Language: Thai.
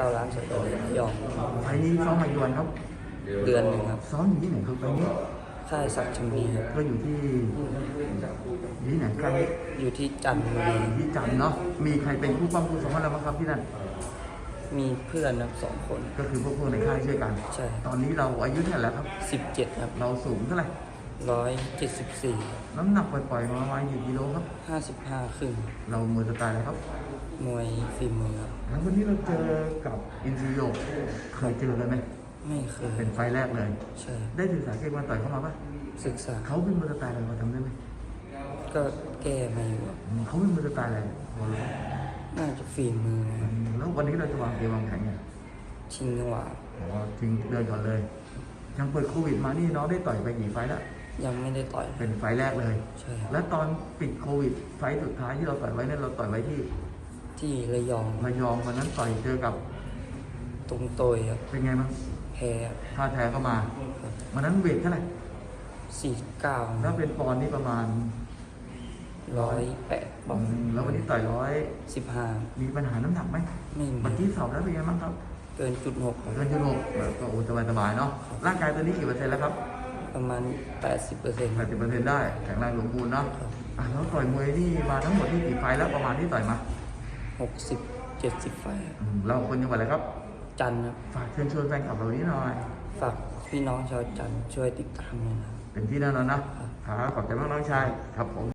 เก้าล้านสตอรี่ยอมไฟล์นี้ซ้อมมากี่วันครับ เดือนหนึ่งครับ ซ้อมอยู่ที่ไหนครับไฟล์นี้ค่ายสักดิ์ชมนีครับก็อยู่ที่อยู่ที่ไหนใครอยู่ที่จันทบุรีที่จันทร์เนาะ มีใครเป็นผู้ป้องผู้สมรเราบ้างครับที่นั่น มีเพื่อนครับสองคน ก็คือพวกพวกในค่ายช่วยกัน ใช่ ตอนนี้เราอายุเท่าไหร่แล้วครับ สิบเจ็ดครับเราสูงเท่าไหร่ร้อยเจ็ดสิบสี่น้ำหนักปล่อยๆมาประมาณกี่กิโลครับห้าสิบห้าครึ่งเรามือสไตล์อะไรครับ มวย ฝีมือครับแล้ววันนี้เราเจอกับอินซีโยเคยเจอกันไหมไม่เคยเป็นไฟล์แรกเลย ใช่ได้ศึกษาเกมวันต่อยเข้ามาปะศึกษาเขาเป็นมือสไตล์อะไรเราทำได้ไหมก็แก้มาอยู่ครับอืมเขาเป็นมือสไตล์อะไรพอรู้ไหมน่าจะฝีมืออืมแล้ววันนี้เราจะวางเกมวางแผนไงชิงจังหวะอ๋อทิ้งเดินก่อนเลย ยังเปิดโควิดมานี่น้องได้ต่อยไปกี่ไฟล์แล้วยังไม่ได้ต่อยเป็นไฟล์แรกเลย ใช่ครับแล้วตอนปิดโควิดไฟล์สุดท้ายที่เราต่อยไว้เนี่ยเราต่อยไว้ที่ ที่ระยองระยองวันนั้นต่อยเจอกับตรงโตยครับเป็นไงบ้างแพ้ท่าแท้เข้ามาวันนั้นเวทเท่าไหร่สี่เก้าแล้วเป็นปอนด์นี่ประมาณร้อยแปดบออืกมแล้ววันนี้ต่อยร้อยสิบห้ามีปัญหาน้ำหนักไหมไม่มีเมื่อกี้สอบแล้วเป็นไงบ้างครับ เกินจุดหกเกินจุดหกแบบก็โอ้สบายสบายๆเนาะร่างกายตัวนี้กี่เปอร์เซ็นต์แล้วครับ ประมาณแปดสิบเปอร์เซ็นต์แปดสิบเปอร์เซ็นต์ได้แข็งแรงสมบูรณ์เนาะอะแล้วต่อยมวยนี่มาทั้งหมดที่กี่ไฟล์แล้วประมาณที่ต่อยมา หกสิบเจ็ดสิบไฟอืมเราคนจังหวัดอะไรครับ จันทร์ครับ ฝากเชิญชวนแฟนคลับเรานี้หน่อย ฝากพี่น้องชาวจันทร์ช่วยติดตามด้วยนะครับ เป็นที่แน่นอนนะครับขอบใจมากน้องชาย ครับผม